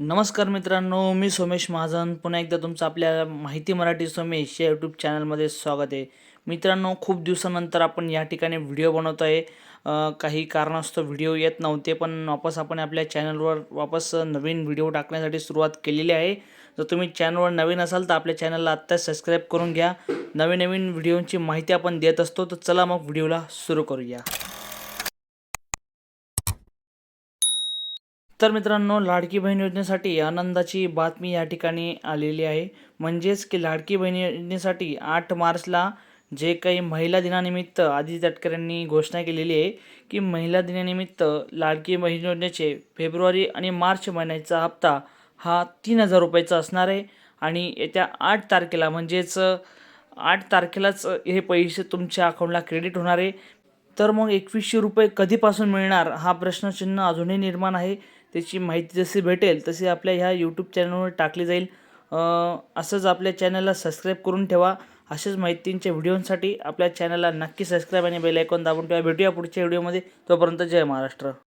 नमस्कार मित्रांनो मी सोमेश महाजन. पुन्हा एकदा तुमचं आपल्या माहिती मराठी सोमेश या यूट्यूब चॅनलमध्ये स्वागत आहे. मित्रांनो खूप दिवसानंतर आपण या ठिकाणी व्हिडिओ बनवतो आहे. काही कारणास्तव व्हिडिओ येत नव्हते पण वापस आपण आपल्या चॅनलवर वापस नवीन व्हिडिओ टाकण्यासाठी सुरुवात केलेली आहे. जर तुम्ही चॅनलवर नवीन असाल तर आपल्या चॅनलला आत्ताच सबस्क्राईब करून घ्या. नवीन नवीन व्हिडिओची माहिती आपण देत असतो तर चला मग व्हिडिओला सुरू करूया. तर मित्रांनो लाडकी बहीण योजनेसाठी आनंदाची बातमी या ठिकाणी आलेली आहे. म्हणजेच की लाडकी बहीण योजनेसाठी आठ मार्चला जे काही महिला दिनानिमित्त आदित्य तटकर यांनी घोषणा केलेली आहे की महिला दिनानिमित्त लाडकी बहीण योजनेचे फेब्रुवारी आणि मार्च महिन्याचा हप्ता हा तीन हजार रुपयाचा असणार आहे आणि येत्या आठ तारखेला म्हणजेच आठ तारखेलाच हे पैसे तुमच्या अकाउंटला क्रेडिट होणार आहे. तर मग एकवीसशे रुपये कधीपासून मिळणार? हा प्रश्नचिन्ह अजूनही निर्माण आहे. त्याची माहिती जशी भेटेल तशी आपल्या ह्या यूट्यूब चॅनलवर टाकली जाईल. असंच आपल्या चॅनलला सबस्क्राईब करून ठेवा. अशाच माहितींच्या व्हिडिओंसाठी आपल्या चॅनलला नक्की सबस्क्राईब आणि बेल आयकॉन दाबून ठेवा. भेटूया पुढच्या व्हिडिओमध्ये तोपर्यंत जय महाराष्ट्र.